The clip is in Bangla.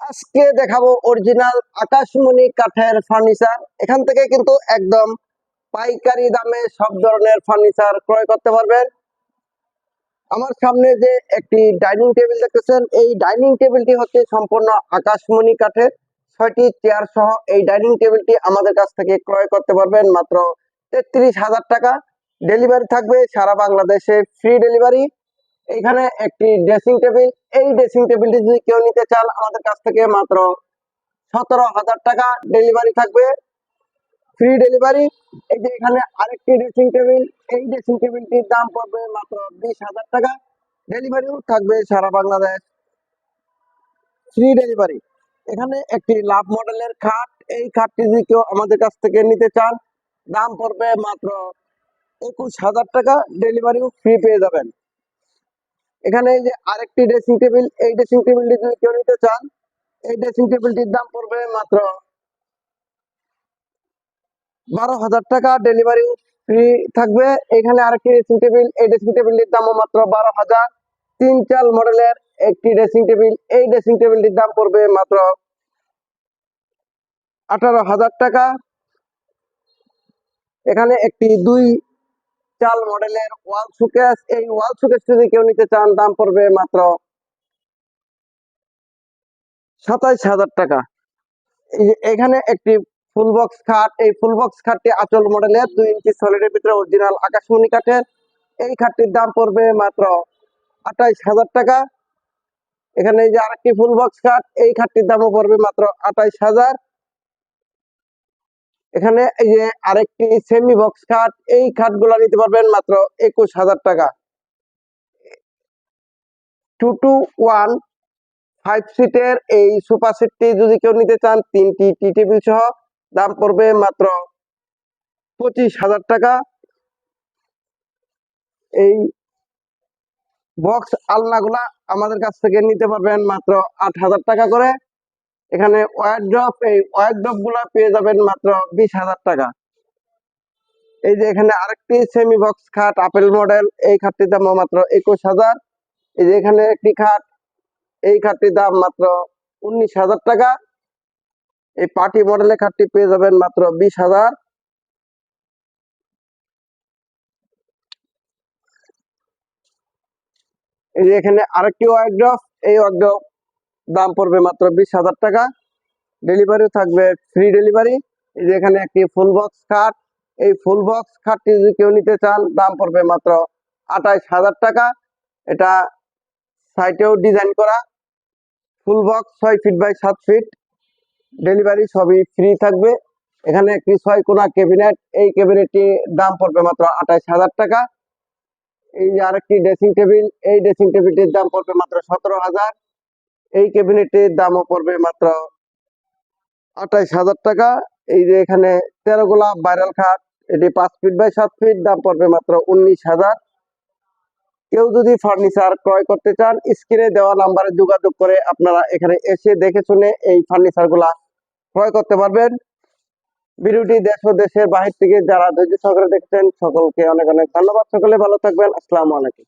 আজকে দেখাবো অরিজিনাল আকাশমণি কাঠের ফার্নিচার এখান থেকে কিন্তু একদম পাইকারি দামে সব ধরনের ফার্নিচার ক্রয় করতে পারবেন। আমার সামনে যে একটি ডাইনিং টেবিল দেখতেছেন, এই ডাইনিং টেবিলটি হচ্ছে সম্পূর্ণ আকাশমণি কাঠের। ছয়টি চেয়ার সহ এই ডাইনিং টেবিলটি আমাদের কাছ থেকে ক্রয় করতে পারবেন মাত্র তেত্রিশ হাজার টাকা। ডেলিভারি থাকবে সারা বাংলাদেশে ফ্রি ডেলিভারি এখানে একটি ড্রেসিং টেবিল এই ড্রেসিং টেবিলটি যদি কেউ নিতে চান, আমাদের কাছ থেকে মাত্র সতেরো হাজার টাকা ডেলিভারি থাকবে। ফ্রি ডেলিভারি এই যে এখানে আরেকটি ড্রেসিং টেবিল এই ড্রেসিং টেবিলটির দাম পড়বে মাত্র বিশ হাজার টাকা। ডেলিভারিও থাকবে সারা বাংলাদেশ। ফ্রি ডেলিভারি এখানে একটি লাভ মডেলের খাট। এই খাটটি যদি কেউ আমাদের কাছ থেকে নিতে চান, দাম পড়বে মাত্র একুশ হাজার টাকা। ডেলিভারিও ফ্রি পেয়ে যাবেন। এখানে যে আরেকটি ড্রেসিং টেবিল এই ড্রেসিং টেবিলটি যদি কেউ নিতে চান, এই ড্রেসিং টেবিলটির দাম পড়বে মাত্র বারো হাজার টাকা। ডেলিভারি ফ্রি থাকবে। এখানে আরেকটি ড্রেসিং টেবিল এই ড্রেসিং টেবিলটির দামও মাত্র বারো হাজার। তিন চাল মডেলের একটি ড্রেসিং টেবিল এই ড্রেসিং টেবিলটির দাম পড়বে মাত্র আঠারো হাজার টাকা। এখানে একটি দুই চাল মডেলের ওয়াল সুকেস এই ওয়াল সুকেস যদি কেউ নিতে চান, দাম পড়বে মাত্র সাতাইশ হাজার টাকা। এখানে একটি ফুল বক্স খাট। এই ফুল বক্স খাটটি আচল মডেলের দুই ইঞ্চি সলিডের ভিতরে অরিজিনাল আকাশমণি কাঠের। এই খাটটির দাম পড়বে মাত্র আঠাইশ হাজার টাকা। এখানে এই যে আরেকটি ফুল বক্স খাট, এই খাটটির দামও পড়বে মাত্র আঠাইশ হাজার। এখানে এই যে আরেকটি সেমি বক্স খাট এই খাটগুলো নিতে পারবেন মাত্র একুশ হাজার টাকা। টু টু ওয়ান ফাইভ সিটের এই সোফা সেটটি যদি কেউ নিতে চান, তিনটি টি টেবিল সহ, দাম পড়বে মাত্র পঁচিশ হাজার টাকা। এই বক্স আলনাগুলা আমাদের কাছ থেকে নিতে পারবেন মাত্র আট হাজার টাকা করে। এখানে ওয়ারড্রপ এই ওয়ারড্রপগুলা পেয়ে যাবেন মাত্র বিশ হাজার টাকা। এই যে এখানে আরেকটি সেমি বক্স খাট, আপেল মডেল এই খাটটির দাম মাত্র একুশ হাজার। এই যে এখানে একটি খাট, এই খাটটির দাম মাত্র উনিশ হাজার টাকা। এই পার্টি মডেলের খাটটি পেয়ে যাবেন মাত্র বিশ হাজার। এই যে এখানে আরেকটি ওয়ার্ড্রপ এই ওয়ার্ড্রপ দাম পড়বে মাত্র বিশ হাজার টাকা। ডেলিভারি থাকবে ফ্রি ডেলিভারি এখানে একটি ফুল বক্স খাট এই ফুল বক্স খাটটি যদি কেউ নিতে চান, দাম পড়বে মাত্র আঠাইশ হাজার টাকা। এটা সাইটেও ডিজাইন করা। ফুল বক্স ছয় ফিট বাই সাত ফিট ডেলিভারি সবই ফ্রি থাকবে। এখানে একটি ছয় কোনা ক্যাবিনেট এই ক্যাবিনেটটি দাম পড়বে মাত্র আঠাইশ হাজার টাকা। এই আরেকটি ড্রেসিং টেবিল এই ড্রেসিং টেবিলটির দাম পড়বে মাত্র সতেরো হাজার। এই ক্যাবিনেটটির দামও পড়বে মাত্র আঠাইশ হাজার টাকা। এই যে এখানে তেরো গোলাপ ভাইরাল খাট এটি পাঁচ ফিট বাই সাত ফিট দাম পড়বে মাত্র উনিশ হাজার। কেউ যদি ফার্নিচার ক্রয় করতে চান স্ক্রিনে দেওয়া নাম্বারে যোগাযোগ করে আপনারা এখানে এসে দেখে শুনে এই ফার্নিচারগুলা ক্রয় করতে পারবেন। ভিডিওটি দেশ ও দেশের বাহির থেকে যারা ধৈর্য সহকারে দেখছেন, সকলকে অনেক অনেক ধন্যবাদ। সকলে ভালো থাকবেন। আসসালামু আলাইকুম।